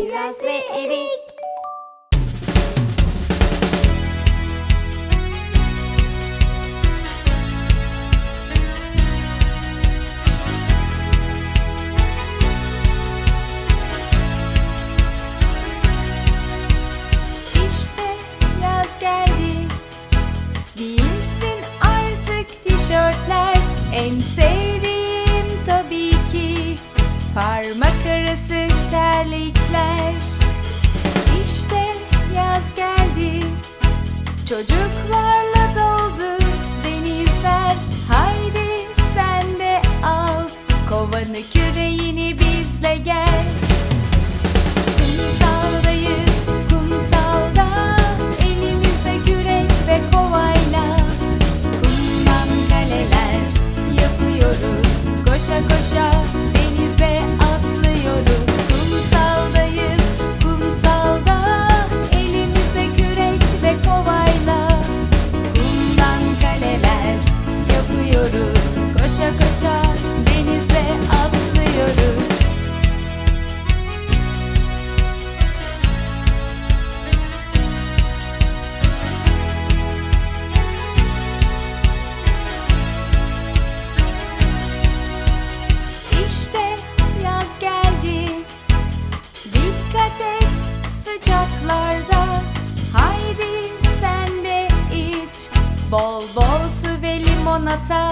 Kiraz ve Erik. İşte yaz geldi. Giyinsin artık tişörtler, ense Çocuklar. Bol bol su ve limonata.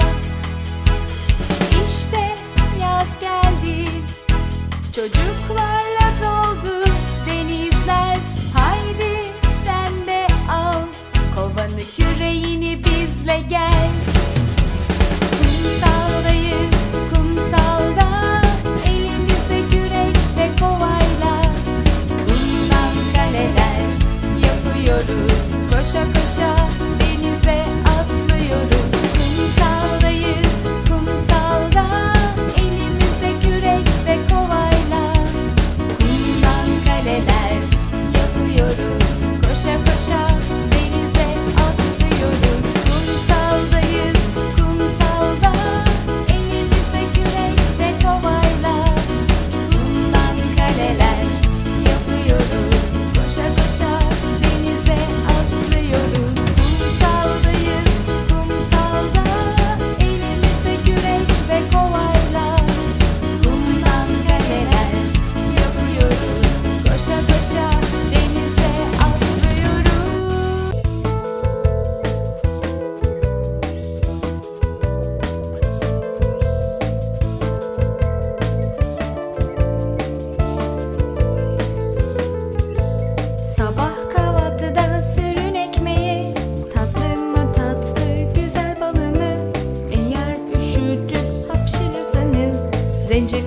İşte yaz geldi. Çocuklarla doldu denizler. Haydi sen de al. Kovanı küreğini bizle gel.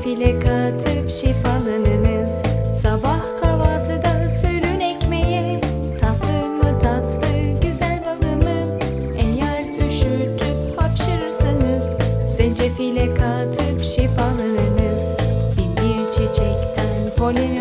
File katıp şifalanınız. Sabah kahvaltıda sürün ekmeğe Tatlı mı tatlı güzel balımı Eğer üşütüp hapşırırsanız Zencefile katıp şifalanınız. Bin bir çiçekten polen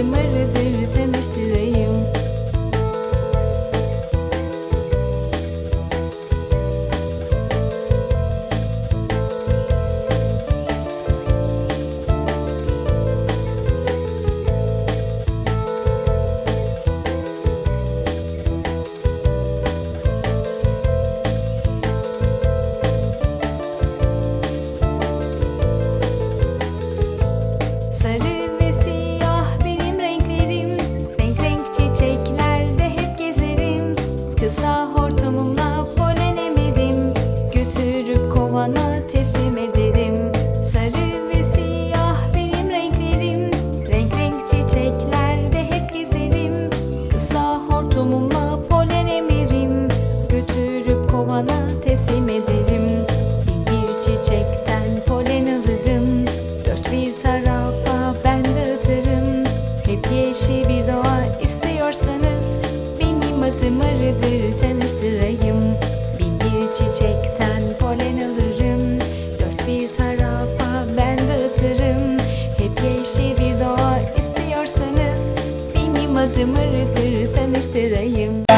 ты мэрит beste daiem